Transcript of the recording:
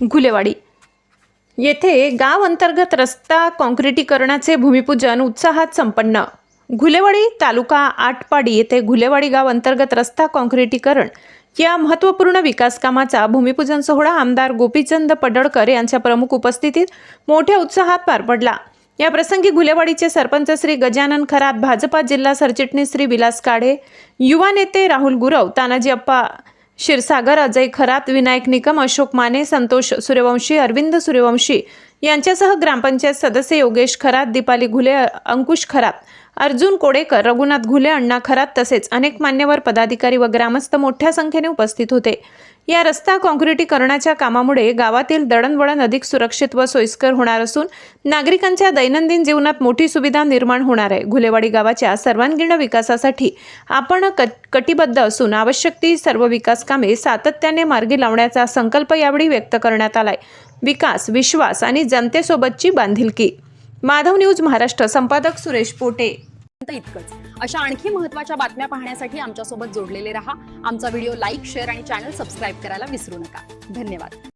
घुलेवाडी येथे गाव अंतर्गत रस्ता काँक्रिटीकरणाचे भूमिपूजन उत्साहात संपन्न. घुलेवाडी तालुका आटपाडी येथे घुलेवाडी गाव अंतर्गत रस्ता काँक्रिटीकरण. या महत्त्वपूर्ण विकास कामाचा भूमिपूजन सोहळा आमदार गोपीचंद पडळकर यांच्या प्रमुख उपस्थितीत मोठ्या उत्साहात पार पडला. या प्रसंगी घुलेवाडीचे सरपंच श्री गजानन खरात भाजपा जिल्हा सरचिटणीस श्री विलास काढे युवा नेते राहुल गुरव तानाजी अप्पा क्षीरसागर अजय खरात विनायक निकम अशोक माने संतोष सूर्यवंशी अरविंद सूर्यवंशी यांच्यासह ग्रामपंचायत सदस्य योगेश खरात दीपाली घुले अंकुश खरात. अर्जुन कोडेकर रघुनाथ घुले अण्णा खरात तसेच अनेक मान्यवर पदाधिकारी व ग्रामस्थ मोठ्या संख्येने उपस्थित होते. या रस्ता काँक्रिटीकरणाच्या कामामुळे गावातील दळणवळण अधिक सुरक्षित व सोयीस्कर होणार असून नागरिकांच्या दैनंदिन जीवनात मोठी सुविधा निर्माण होणार आहे. घुलेवाडी गावाच्या सर्वांगीण विकासासाठी आपण कटिबद्ध असून आवश्यक ती सर्व विकास कामे सातत्याने मार्गी लावण्याचा संकल्प यावेळी व्यक्त करण्यात आलाय. विकास विश्वास आणि जनतेसोबतची बांधिलकी माधव न्यूज महाराष्ट्र संपादक सुरेश पोटे. इतकंच. अशा आणखी महत्त्वाच्या बातम्या पाहण्यासाठी आमच्यासोबत जोडलेले रहा. आमचा व्हिडिओ लाईक शेअर आणि चॅनल सबस्क्राईब करायला विसरू नका. धन्यवाद.